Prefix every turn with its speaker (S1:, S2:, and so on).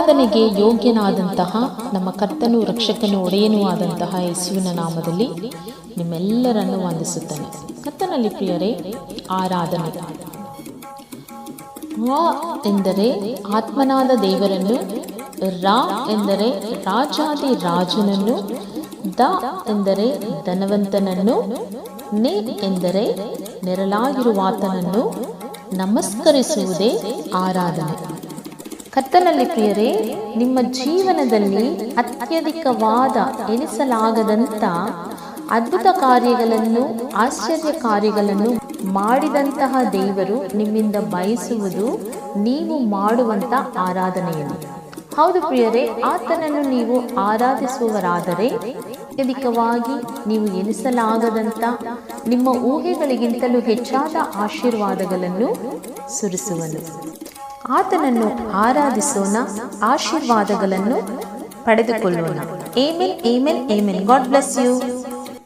S1: ಆರಾಧನೆಗೆ ಯೋಗ್ಯನಾದಂತಹ ನಮ್ಮ ಕರ್ತನು, ರಕ್ಷಕನು, ಒಡೆಯನೂ ಆದಂತಹ ಯೇಸುವಿನ ನಾಮದಲ್ಲಿ ನಿಮ್ಮೆಲ್ಲರನ್ನು ವಂದಿಸುತ್ತಾನೆ. ಕರ್ತನಲ್ಲಿ ಪ್ರಿಯರೇ, ಆರಾಧನೆ. ವಾ ಎಂದರೆ ಆತ್ಮನಾದ ದೇವರನ್ನು, ರಾ ಎಂದರೆ ರಾಜಾದಿ ರಾಜನನ್ನು, ದ ಎಂದರೆ ಧನವಂತನನ್ನು, ನೆ ಎಂದರೆ ನೆರಳಾಗಿರುವಾತನನ್ನು ನಮಸ್ಕರಿಸುವುದೇ ಆರಾಧನೆ. ಕರ್ತನಲ್ಲಿ ಪ್ರಿಯರೇ, ನಿಮ್ಮ ಜೀವನದಲ್ಲಿ ಅತ್ಯಧಿಕವಾದ ಎನಿಸಲಾಗದಂಥ ಅದ್ಭುತ ಕಾರ್ಯಗಳನ್ನು ಆಶ್ಚರ್ಯ ಕಾರ್ಯಗಳನ್ನು ಮಾಡಿದಂತಹ ದೇವರು ನಿಮ್ಮಿಂದ ಬಯಸುವುದು ನೀವು ಮಾಡುವಂಥ ಆರಾಧನೆಯನ್ನು ಹೌದು ಪ್ರಿಯರೇ, ಆತನನ್ನು ನೀವು ಆರಾಧಿಸುವವರಾದರೆ ಅತ್ಯಧಿಕವಾಗಿ ನೀವು ಎನಿಸಲಾಗದಂಥ ನಿಮ್ಮ ಊಹೆಗಳಿಗಿಂತಲೂ ಹೆಚ್ಚಾದ ಆಶೀರ್ವಾದಗಳನ್ನು ಸುರಿಸುವನು. ಆತನನ್ನು ಆರಾಧಿಸೋಣ ಆಶೀರ್ವಾದಗಳನ್ನು ಪಡೆದುಕೊಳ್ಳೋಣ. Amen amen amen God bless you